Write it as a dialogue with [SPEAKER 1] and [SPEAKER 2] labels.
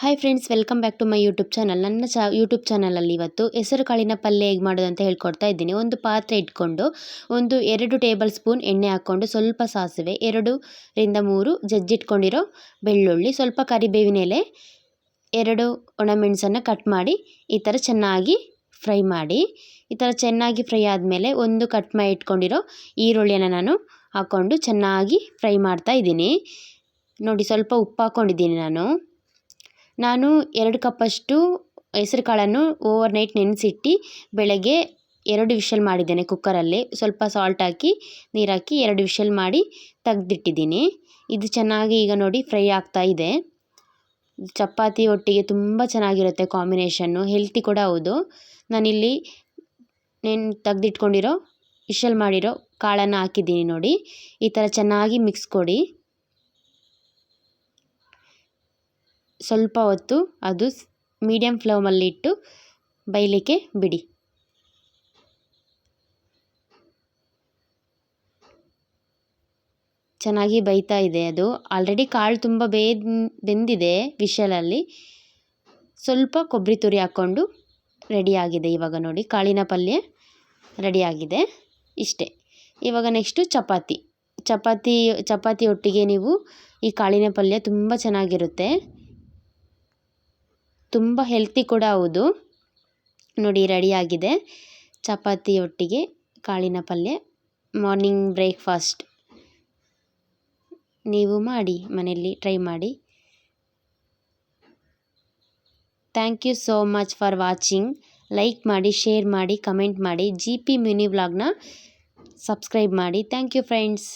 [SPEAKER 1] Hi friends welcome back to my YouTube channel ನನ್ನ ಚಾ YouTube ಚಾನಲಲ್ಲಿ ಇವತ್ತು ಹೆಸರು ಕಾಳಿನ ಪಲ್ಯ ಹೇಗೆ ಮಾಡೋದು ಅಂತ ಹೇಳ್ಕೊಡ್ತಾ ಇದ್ದೀನಿ. ಒಂದು ಪಾತ್ರೆ ಇಟ್ಕೊಂಡು, ಒಂದು ಎರಡು ಟೇಬಲ್ ಸ್ಪೂನ್ ಎಣ್ಣೆ ಹಾಕ್ಕೊಂಡು ಸ್ವಲ್ಪ ಸಾಸಿವೆ ಎರಡರಿಂದ ಮೂರು ಜಜ್ಜಿಟ್ಕೊಂಡಿರೋ ಬೆಳ್ಳುಳ್ಳಿ, ಸ್ವಲ್ಪ ಕರಿಬೇವಿನ ಎಲೆ, ಎರಡು ಒಣಮೆಣಸನ್ನು ಕಟ್ ಮಾಡಿ, ಈ ಥರ ಚೆನ್ನಾಗಿ ಫ್ರೈ ಮಾಡಿ. ಈ ಥರ ಚೆನ್ನಾಗಿ ಫ್ರೈ ಆದಮೇಲೆ ಒಂದು ಕಟ್ ಮಾಡಿ ಇಟ್ಕೊಂಡಿರೋ ಈರುಳ್ಳಿಯನ್ನು ನಾನು ಹಾಕ್ಕೊಂಡು ಚೆನ್ನಾಗಿ ಫ್ರೈ ಮಾಡ್ತಾ ಇದ್ದೀನಿ. ನೋಡಿ, ಸ್ವಲ್ಪ ಉಪ್ಪು ಹಾಕ್ಕೊಂಡಿದ್ದೀನಿ ನಾನು. ನಾನು ಎರಡು ಕಪ್ಪಷ್ಟು ಹೆಸ್ರು ಕಾಳನ್ನು ಓವರ್ ನೈಟ್ ನೆನೆಸಿಟ್ಟು ಬೆಳಗ್ಗೆ ಎರಡು ವಿಷಲ್ ಮಾಡಿದ್ದೇನೆ ಕುಕ್ಕರಲ್ಲಿ ಸ್ವಲ್ಪ ಸಾಲ್ಟ್ ಹಾಕಿ ನೀರಾಕಿ ಎರಡು ವಿಷಲ್ ಮಾಡಿ ತೆಗ್ದಿಟ್ಟಿದ್ದೀನಿ. ಇದು ಚೆನ್ನಾಗಿ ಈಗ ನೋಡಿ ಫ್ರೈ ಆಗ್ತಾ ಇದೆ. ಚಪಾತಿ ಒಟ್ಟಿಗೆ ತುಂಬ ಚೆನ್ನಾಗಿರುತ್ತೆ ಕಾಂಬಿನೇಷನ್ನು ಹೆಲ್ತಿ ಕೂಡ ಹೌದು. ನಾನಿಲ್ಲಿ ನೆನ್ ತೆಗ್ದಿಟ್ಕೊಂಡಿರೋ, ವಿಷಲ್ ಮಾಡಿರೋ ಕಾಳನ್ನು ಹಾಕಿದ್ದೀನಿ ನೋಡಿ. ಈ ಥರ ಚೆನ್ನಾಗಿ ಮಿಕ್ಸ್ ಕೊಡಿ. ಸ್ವಲ್ಪ ಹೊತ್ತು ಅದು ಮೀಡಿಯಮ್ ಫ್ಲೇಮಲ್ಲಿಟ್ಟು ಬೇಯಲಿಕ್ಕೆ ಬಿಡಿ. ಚೆನ್ನಾಗಿ ಬೈತಾ ಇದೆ ಅದು. ಆಲ್ರೆಡಿ ಕಾಳು ತುಂಬ ಬೇದ್ ಬೆಂದಿದೆ ವಿಷಲಲ್ಲಿ. ಸ್ವಲ್ಪ ಕೊಬ್ಬರಿ ತುರಿ ಹಾಕ್ಕೊಂಡು ರೆಡಿಯಾಗಿದೆ ಇವಾಗ ನೋಡಿ. ಕಾಳಿನ ಪಲ್ಯ ರೆಡಿಯಾಗಿದೆ ಇಷ್ಟೇ. ಇವಾಗ ನೆಕ್ಸ್ಟು ಚಪಾತಿ. ಚಪಾತಿ ಚಪಾತಿ ಒಟ್ಟಿಗೆ ನೀವು ಈ ಕಾಳಿನ ಪಲ್ಯ ತುಂಬ ಚೆನ್ನಾಗಿರುತ್ತೆ. ತುಂಬ ಹೆಲ್ತಿ ಕೂಡ ಹೌದು. ನೋಡಿ ರೆಡಿಯಾಗಿದೆ ಚಪಾತಿ ಒಟ್ಟಿಗೆ ಕಾಳಿನ ಪಲ್ಯ ಮಾರ್ನಿಂಗ್ ಬ್ರೇಕ್ಫಾಸ್ಟ್ ನೀವು ಮಾಡಿ, ಮನೆಯಲ್ಲಿ ಟ್ರೈ ಮಾಡಿ. Thank you so much for watching like ಮಾಡಿ ಶೇರ್ ಮಾಡಿ ಕಮೆಂಟ್ ಮಾಡಿ ಜಿ ಪಿ ಮಿನಿ ವ್ಲಾಗ್ನ ಸಬ್ಸ್ಕ್ರೈಬ್ ಮಾಡಿ. Thank you friends